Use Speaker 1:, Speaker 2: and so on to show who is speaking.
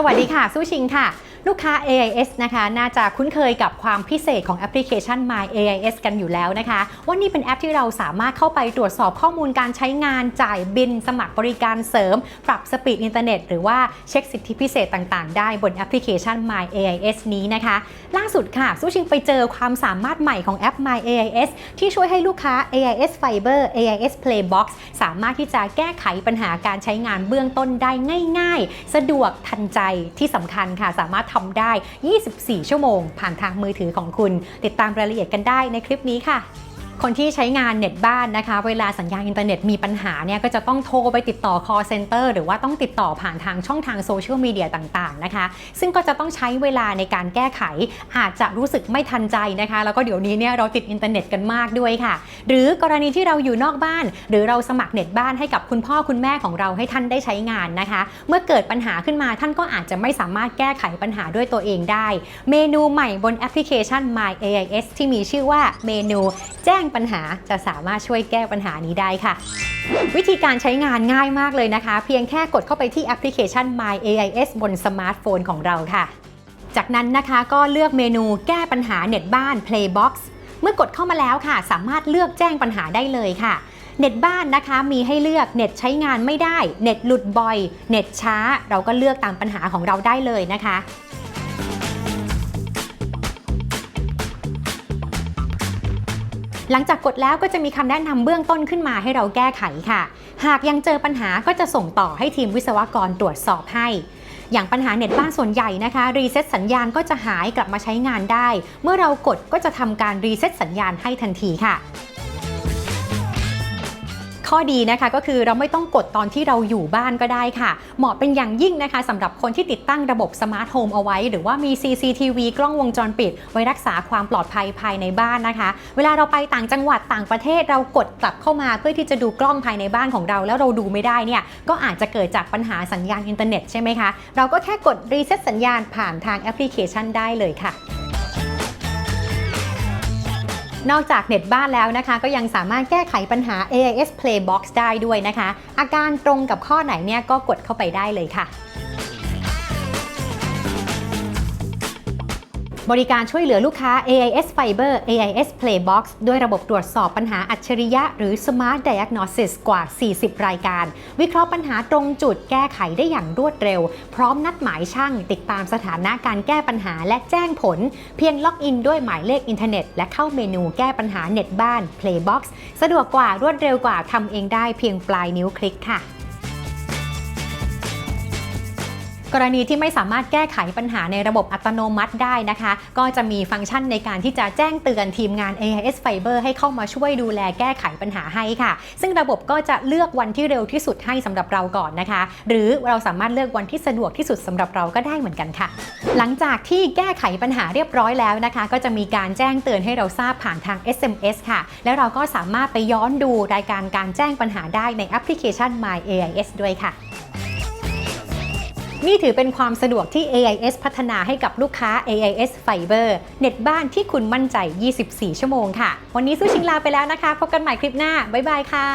Speaker 1: สวัสดีค่ะสู้ชิงค่ะ ลูกค้า AIS นะคะน่าจะคุ้นเคยกับความพิเศษของแอปพลิเคชัน My AIS กันอยู่แล้วนะคะว่านี่เป็นแอปที่เราสามารถเข้าไปตรวจสอบข้อมูลการใช้งานจ่ายบิน สมัครบริการเสริม ปรับสปีดอินเทอร์เน็ตหรือว่าเช็คสิทธิพิเศษต่างๆ ได้บนแอปพลิเคชัน My AIS นี้นะคะ ล่าสุดค่ะสู้ชิงไปเจอความสามารถใหม่ของแอป My AIS ที่ช่วยให้ลูกค้า AIS Fiber AIS Playbox สามารถที่จะแก้ไขปัญหาการใช้งานเบื้องต้นได้ง่าย ๆ สะดวกทันใจที่สำคัญค่ะสามารถทำได้ 24 ชั่วโมง ผ่านทางมือถือของคุณ ติดตามรายละเอียดกันได้ในคลิปนี้ค่ะ คนที่ใช้งานเน็ตบ้านนะคะ เวลาสัญญาณอินเทอร์เน็ตมีปัญหาเนี่ยก็จะต้องโทรไปติดต่อ call center หรือว่าต้องติดต่อผ่านทางช่องทางโซเชียลมีเดียต่างๆนะคะ ซึ่งก็จะต้องใช้เวลาในการแก้ไข อาจจะรู้สึกไม่ทันใจนะคะ แล้วก็เดี๋ยวนี้เนี่ยเราติดอินเทอร์เน็ตกันมากด้วยค่ะ หรือกรณีที่เราอยู่นอกบ้าน หรือเราสมัครเน็ตบ้านให้กับคุณพ่อคุณแม่ของเราให้ท่านได้ใช้งานนะคะ เมื่อเกิดปัญหาขึ้นมาท่านก็อาจจะไม่สามารถแก้ไขปัญหาด้วยตัวเองได้ เมนูใหม่บนแอปพลิเคชัน My AIS ที่มีชื่อว่าเมนู แจ้งปัญหาจะสามารถช่วยแก้ปัญหานี้ได้ค่ะ วิธีการใช้งานง่ายมากเลยนะคะ เพียงแค่กดเข้าไปที่แอปพลิเคชัน My AIS บนสมาร์ทโฟนของเราค่ะ จากนั้นนะคะก็เลือกเมนูแก้ปัญหาเน็ตบ้าน Playbox เมื่อกดเข้ามาแล้วค่ะ สามารถเลือกแจ้งปัญหาได้เลยค่ะ เน็ตบ้านนะคะมีให้เลือกเน็ตใช้งานไม่ได้ เน็ตหลุดบ่อย เน็ตช้า เราก็เลือกตามปัญหาของเราได้เลยนะคะ หลังจากกดแล้วก็จะมีคำแนะนำเบื้องต้นขึ้นมาให้เราแก้ไขค่ะ หากยังเจอปัญหาก็จะส่งต่อให้ทีมวิศวกรตรวจสอบให้ อย่างปัญหาเน็ตบ้านส่วนใหญ่นะคะ รีเซ็ตสัญญาณก็จะหายกลับมาใช้งานได้ เมื่อเรากดก็จะทำการรีเซ็ตสัญญาณให้ทันทีค่ะ ข้อดีนะคะก็คือเราไม่ต้องกดตอนที่เราอยู่บ้านก็ได้ค่ะ เหมาะเป็นอย่างยิ่งนะคะสำหรับคนที่ติดตั้งระบบสมาร์ทโฮมเอาไว้ หรือว่ามี CCTV กล้องวงจรปิด ไว้รักษาความปลอดภัยภายในบ้านนะคะ เวลาเราไปต่างจังหวัดต่างประเทศเรากดกลับเข้ามาเพื่อที่จะดูกล้องภายในบ้านของเรา แล้วเราดูไม่ได้เนี่ยก็อาจจะเกิดจากปัญหาสัญญาณอินเทอร์เน็ตใช่ไหมคะเราก็แค่กดรีเซ็ตสัญญาณผ่านทางแอปพลิเคชันได้เลยค่ะ นอกจากเน็ตบ้านแล้วนะคะ ก็ยังสามารถแก้ไขปัญหา AIS Playbox ได้ด้วยนะคะ อาการตรงกับข้อไหนเนี่ยก็กดเข้าไปได้เลยค่ะ บริการช่วยเหลือลูกค้า AIS Fiber AIS Playbox ด้วยระบบตรวจสอบปัญหาอัจฉริยะ หรือ Smart Diagnosis กว่า 40 รายการ วิเคราะห์ปัญหาตรงจุดแก้ไขได้อย่างรวดเร็ว พร้อมนัดหมายช่าง ติดตามสถานะการแก้ปัญหาและแจ้งผล เพียงล็อกอินด้วยหมายเลขอินเทอร์เน็ต และเข้าเมนูแก้ปัญหาเน็ตบ้าน Playbox สะดวกกว่ารวดเร็วกว่าทำเองได้เพียงปลายนิ้วคลิกค่ะ กรณีที่ไม่สามารถแก้ไขปัญหาในระบบอัตโนมัติได้นะคะ ก็จะมีฟังก์ชันในการที่จะแจ้งเตือนทีมงาน AIS Fiber ให้เข้ามาช่วยดูแลแก้ไขปัญหาให้ค่ะ ซึ่งระบบก็จะเลือกวันที่เร็วที่สุดให้สำหรับเราก่อนนะคะ หรือเราสามารถเลือกวันที่สะดวกที่สุดสำหรับเราก็ได้เหมือนกันค่ะ หลังจากที่แก้ไขปัญหาเรียบร้อยแล้วนะคะ ก็จะมีการแจ้งเตือนให้เราทราบผ่านทาง SMS ค่ะ แล้วเราก็สามารถไปย้อนดูรายการการแจ้งปัญหาได้ในแอปพลิเคชัน My AIS ด้วยค่ะ นี่ถือเป็นความสะดวกที่ AIS พัฒนาให้กับลูกค้า AIS Fiber เน็ตบ้านที่คุณมั่นใจ 24 ชั่วโมงค่ะ วันนี้สู้ชิงลาไปแล้วนะคะ พบกันใหม่คลิปหน้า บ๊ายบายค่ะ